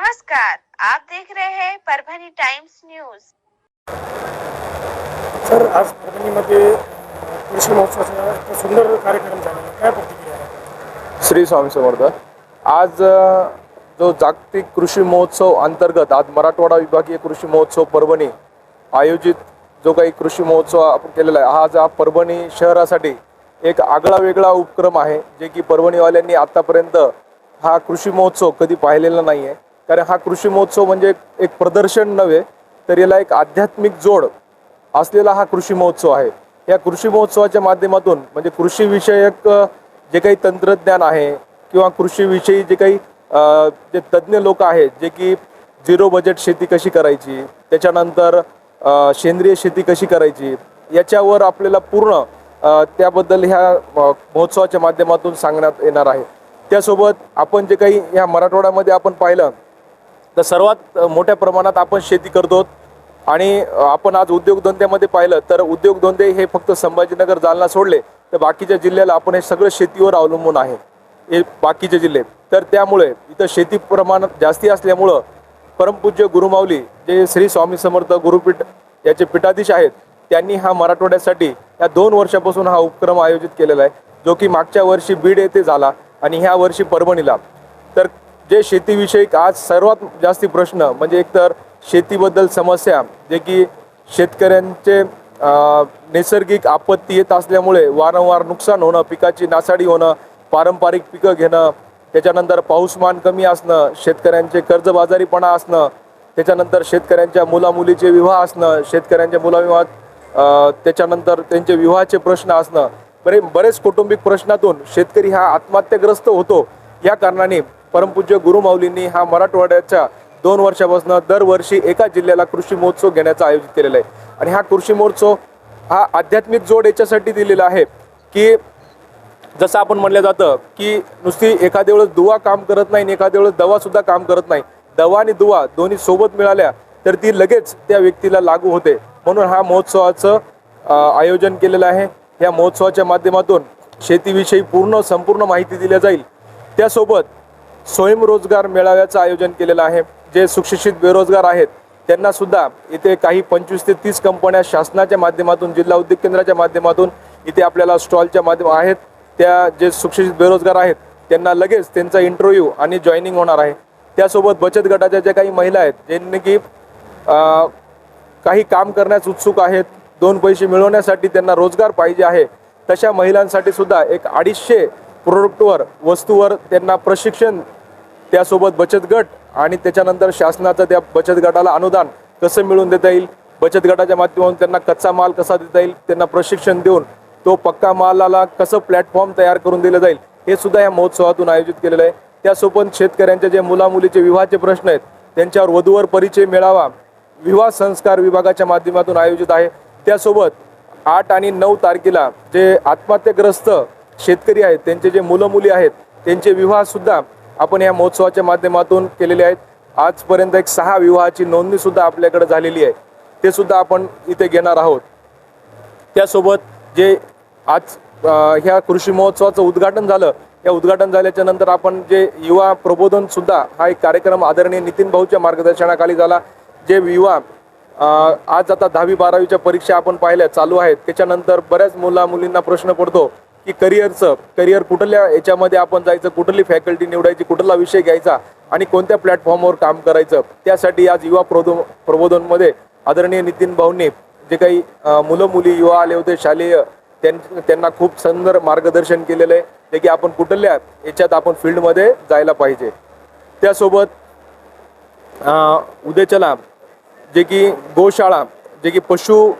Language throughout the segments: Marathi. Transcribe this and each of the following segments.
नमस्कार आप देख रहे हैं परभणी टाइम्स न्यूज सर आज परभणीमध्ये कृषी महोत्सवाचा एक सुंदर कार्यक्रम झाला. काय प्रतिक्रिया आहे? श्री स्वामी समर्थ. आज अ, जो जागतिक कृषी महोत्सव अंतर्गत आज मराठवाडा विभागीय कृषी महोत्सव परभणी आयोजित जो काही कृषी महोत्सव आपण केलेला आहे हा आज हा परभणी शहरासाठी एक आगळा वेगळा उपक्रम आहे जे की परभणीवाल्यांनी आतापर्यंत हा कृषी महोत्सव कधी पाहिलेला नाही आहे कारण हा कृषी महोत्सव म्हणजे एक प्रदर्शन नव्हे तर याला एक आध्यात्मिक जोड असलेला हा कृषी महोत्सव आहे. या कृषी महोत्सवाच्या माध्यमातून म्हणजे कृषीविषयक जे काही तंत्रज्ञान आहे किंवा कृषीविषयी जे काही जे तज्ज्ञ लोक आहेत जे की झिरो बजेट शेती कशी करायची त्याच्यानंतर सेंद्रिय शेती कशी करायची याच्यावर आपल्याला पूर्ण त्याबद्दल ह्या महोत्सवाच्या माध्यमातून सांगण्यात येणार आहे. त्यासोबत आपण जे काही ह्या मराठवाड्यामध्ये आपण पाहिलं तर सर्वात मोठ्या प्रमाणात आपण शेती करतो. आणि आपण आज उद्योगधंद्यामध्ये पाहिलं तर उद्योगधंदे हे फक्त संभाजीनगर जालना सोडले. तर बाकीच्या जिल्ह्याला आपण हे सगळं शेतीवर अवलंबून आहे. हे बाकीचे जिल्हे. तर त्यामुळे इथं शेती प्रमाणात जास्ती असल्यामुळं परमपूज्य गुरुमाऊली जे श्री स्वामी समर्थ गुरुपीठ याचे पीठाधीश आहेत त्यांनी हा मराठवाड्यासाठी या दोन वर्षापासून हा उपक्रम आयोजित केलेला आहे. जो की मागच्या वर्षी बीड येथे झाला आणि ह्या वर्षी परभणीला. तर जे शेतीविषयक आज सर्वात जास्ती प्रश्न म्हणजे एकतर शेतीबद्दल समस्या जे की शेतकऱ्यांचे नैसर्गिक आपत्ती येत असल्यामुळे वारंवार नुकसान होणं पिकाची नासाडी होणं पारंपरिक पिकं घेणं त्याच्यानंतर पाऊसमान कमी असणं शेतकऱ्यांचे कर्जबाजारीपणा असणं त्याच्यानंतर शेतकऱ्यांच्या मुलामुलीचे विवाह असणं शेतकऱ्यांच्या मुलाविवाहात त्याच्यानंतर त्यांचे विवाहाचे प्रश्न असणं. बरे बरेच कौटुंबिक प्रश्नातून शेतकरी हा आत्महत्याग्रस्त होतो. या कारणाने परमपूज्य गुरुमाऊलींनी हा मराठवाड्याच्या दोन वर्षापासून दरवर्षी एका जिल्ह्याला कृषी महोत्सव घेण्याचा आयोजित केलेला आहे. आणि हा कृषी महोत्सव हा आध्यात्मिक जोड याच्यासाठी दिलेला आहे की जसं आपण म्हणलं जातं की नुसती एखाद्या वेळेस दुवा काम करत नाही आणि एखाद्या वेळेस दवासुद्धा काम करत नाही. दवा आणि दुवा दोन्ही सोबत मिळाल्या तर ती लगेच त्या व्यक्तीला लागू होते. म्हणून हा महोत्सवाचं आयोजन केलेलं आहे. या महोत्सवाच्या माध्यमातून शेतीविषयी पूर्ण संपूर्ण माहिती दिल्या जाईल. त्यासोबत स्वयंरोजगार मेळाव्याचं आयोजन केलेलं आहे. जे सुशिक्षित बेरोजगार आहेत त्यांना सुद्धा इथे काही पंचवीस ते तीस कंपन्या शासनाच्या माध्यमातून जिल्हा उद्योग केंद्राच्या माध्यमातून इथे आपल्याला स्टॉलच्या माध्यम आहेत. त्या जे सुशिक्षित बेरोजगार आहेत त्यांना लगेच त्यांचा इंटरव्ह्यू आणि जॉईनिंग होणार आहे. त्यासोबत बचत गटाच्या ज्या काही महिला आहेत ज्यांनी की काही काम करण्यास उत्सुक आहेत दोन पैसे मिळवण्यासाठी त्यांना रोजगार पाहिजे आहे तशा महिलांसाठी सुद्धा एक अडीचशे प्रोडक्टवर वस्तूवर त्यांना प्रशिक्षण त्यासोबत बचत गट आणि त्याच्यानंतर शासनाचं त्या बचत गटाला अनुदान कसं मिळवून देता येईल? बचत गटाच्या माध्यमातून त्यांना कच्चा माल कसा देता येईल? त्यांना प्रशिक्षण देऊन तो पक्का मालाला कसं प्लॅटफॉर्म तयार करून दिलं जाईल? हे सुद्धा या महोत्सवातून आयोजित केलेलं आहे. त्यासोबत शेतकऱ्यांचे जे मुलामुलीचे विवाहाचे प्रश्न आहेत त्यांच्यावर वधूवर परिचय मिळावा विवाह संस्कार विभागाच्या माध्यमातून आयोजित आहे. त्यासोबत आठ आणि नऊ तारखेला जे आत्महत्याग्रस्त शेतकरी आहेत त्यांचे जे मुलं मुली आहेत त्यांचे विवाहसुद्धा आपण या महोत्सवाच्या माध्यमातून केलेले आहेत. आजपर्यंत एक सहा विवाहाची नोंदणी सुद्धा आपल्याकडे झालेली आहे. ते सुद्धा आपण इथे घेणार आहोत. त्यासोबत जे आज ह्या कृषी महोत्सवाचं उद्घाटन झालं या उद्घाटन झाल्याच्यानंतर आपण जे युवा प्रबोधन सुद्धा हा एक कार्यक्रम आदरणीय नितीन भाऊच्या मार्गदर्शनाखाली झाला. जे युवा आज आता दहावी बारावीच्या परीक्षा आपण पाहिल्या चालू आहेत. त्याच्यानंतर बऱ्याच मुला मुलींना प्रश्न पडतो की करिअरचं करिअर कुठल्या याच्यामध्ये आपण जायचं कुठली फॅकल्टी निवडायची कुठला विषय घ्यायचा आणि कोणत्या प्लॅटफॉर्मवर काम करायचं त्यासाठी आज युवा प्रबोधन प्रबोधनमध्ये आदरणीय नितीन भाऊंनी जे काही मुलं मुली युवा आले होते शालेय त्यां- त्यांना खूप सुंदर मार्गदर्शन केलेलं आहे जे की आपण कुठल्या याच्यात आपण फील्डमध्ये जायला पाहिजे. त्यासोबत उद्याच्याला जे की गोशाळा जे की पशु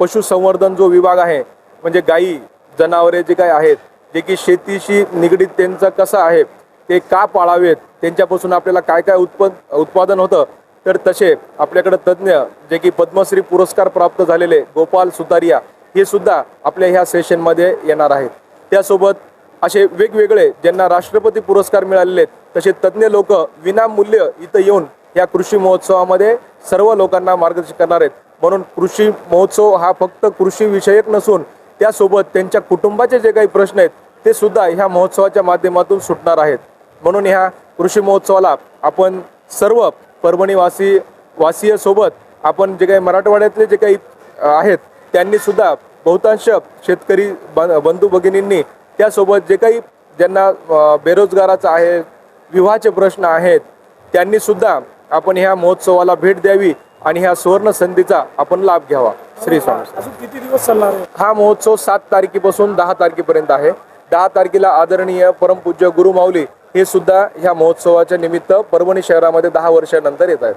पशुसंवर्धन जो विभाग आहे म्हणजे गाई जनावरे जे काही आहेत जे की शेतीशी निगडीत त्यांचं कसं आहे ते का पाळावेत त्यांच्यापासून आपल्याला काय काय उत्पन्न उत्पादन होतं तर तसे आपल्याकडे तज्ज्ञ जे की पद्मश्री पुरस्कार प्राप्त झालेले गोपाल सुतारिया हे सुद्धा आपल्या ह्या सेशनमध्ये येणार आहेत. त्यासोबत असे वेगवेगळे ज्यांना राष्ट्रपती पुरस्कार मिळालेले आहेत तसे तज्ज्ञ लोक विनामूल्य इथं येऊन या कृषी महोत्सवामध्ये सर्व लोकांना मार्गदर्शन करणार आहेत. म्हणून कृषी महोत्सव हा फक्त कृषी विषयक नसून त्यासोबत त्यांच्या कुटुंबाचे जे काही प्रश्न आहेत ते सुद्धा ह्या महोत्सवाच्या माध्यमातून सुटणार आहेत. म्हणून ह्या कृषी महोत्सवाला आपण सर्व परभणीवासी वासीयसोबत आपण जे काही मराठवाड्यातले जे काही आहेत त्यांनी सुद्धा बहुतांश शेतकरी बंधू भगिनींनी त्यासोबत जे काही ज्यांना बेरोजगाराचं बेरोजगाराचा आहे विवाहाचे प्रश्न आहेत त्यांनी सुद्धा आपण ह्या महोत्सवाला भेट द्यावी आणि ह्या सुवर्ण संधीचा आपण लाभ घ्यावा. श्री स्वामी अजून किती दिवस चालणार आहे? हा महोत्सव सात तारखेपासून दहा तारखेपर्यंत आहे. दहा तारखेला आदरणीय परमपूज्य गुरुमाऊली हे सुद्धा ह्या महोत्सवाच्या निमित्त परभणी शहरामध्ये दहा वर्षानंतर येत आहेत.